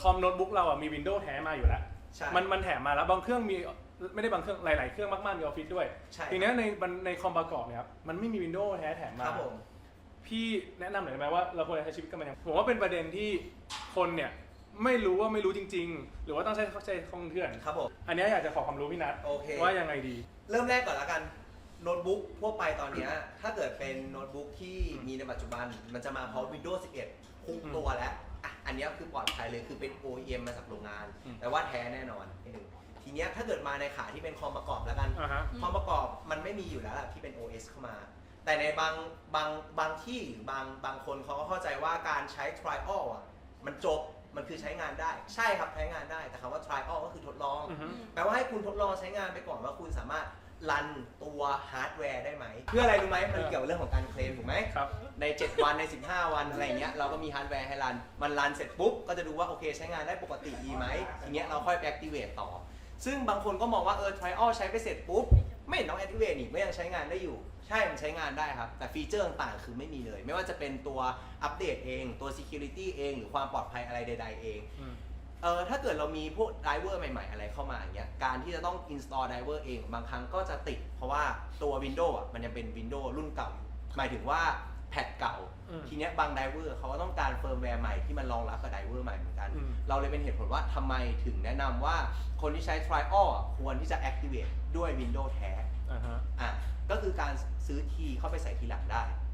คอมโน้ตบุ๊กเราอะมีวินโดว์แท้มาอยู่แล้ว ใช่มันมันแถมมาแล้วบางเครื่องมีไม่ได้บางเครื่องหลาย ๆ เครื่องมากๆมีออฟฟิศด้วย ใช่ทีเนี้ยในมันในคอมประกอบเนี่ยครับมันไม่มีวินโดว์แท้แถมคมารับผม พี่แนะนำหน่อยได้ไหมว่าเราควรจะใช้ชีวิตกันมันยังผมว่าเป็นประเด็นที่คนเนี่ยไม่รู้ว่าไม่รู้จริง ๆ หรือว่าต้องใช้เข้าใจคลองเถื่อน ครับผม อันเนี้ยอยากจะขอความรู้พี่นัทโอเค ว่ายังไงดี เริ่มแรกก่อนละกันโน้ตบุ๊กทั่วไปตอนเนี้ยถ้าเกิดเป็นโน้ตบุ๊กที่มีในปัจจุบัน มันจะมาพร้อม Windows 11 คุกตัวแล้ว อะอันเนี้ยคือปลอดภัยเลยคือเป็น OEM มาจากโรงงาน อืม แต่ว่าแท้แน่นอนนิดนึงทีเนี้ยถ้าเกิดมาในขาที่เป็นคอมประกอบแล้วกัน อ่าฮะคอมประกอบมันไม่มีอยู่แล้วล่ะที่เป็น OS เข้ามา แต่ในบางบางบางที่หรือบางบางคนเขาก็เข้าใจว่าการใช้ trial อะมันจบมันคือใช้งานได้ ใช่ครับใช้งานได้แต่คำว่า trial ก็คือทดลอง อือฮึ แปลว่าให้คุณทดลองใช้งานไปก่อนว่าคุณสามารถ รันตัวฮาร์ดแวร์ได้ไหม เพื่ออะไรรู้ไหมมันเกี่ยวกับเรื่องของการเคลมถูกไหม ครับ ใน 7 วันใน 15 วันอะไรเงี้ยเราก็มีฮาร์ดแวร์ให้รัน มันรันเสร็จปุ๊บ ก็จะดูว่า โอเคใช้งานได้ปกติดีไหมทีเนี้ยเราค่อยไป activate ต่อ ซึ่งบางคนก็มองว่า เออ trial ใช้ไปเสร็จปุ๊บ ไม่เห็นต้อง activate นี่ไม่ยังใช้งานได้อยู่ ใช่ มันใช้งานได้ครับ แต่ฟีเจอร์ต่างๆ คือไม่มีเลย ไม่ว่าจะเป็นตัวอัปเดตเอง ตัว security เอง หรือความปลอดภัยอะไรใด ๆ เอง เออถ้าเกิดเรามีพวกไดรเวอร์ใหม่ๆ อะไรเข้ามาอย่างเงี้ย การที่จะต้อง install driver เองบางครั้งก็จะติด เพราะว่าตัว Windows อะมันยังเป็น Windows รุ่นเก่าอยู่หมายถึงว่าแพทเก่า อืม ทีเนี้ยบางไดรเวอร์เขาก็ต้องการเฟิร์มแวร์ใหม่ที่มันรองรับกับไดรเวอร์ใหม่เหมือนกัน อืม เราเลยเป็นเหตุผลว่าทำไมถึงแนะนำว่าคนที่ใช้ trial อะควรที่จะ activate ด้วย Windows แท้ อ่าฮะ อะก็คือการซื้อคีย์เข้าไปใส่ทีหลังได้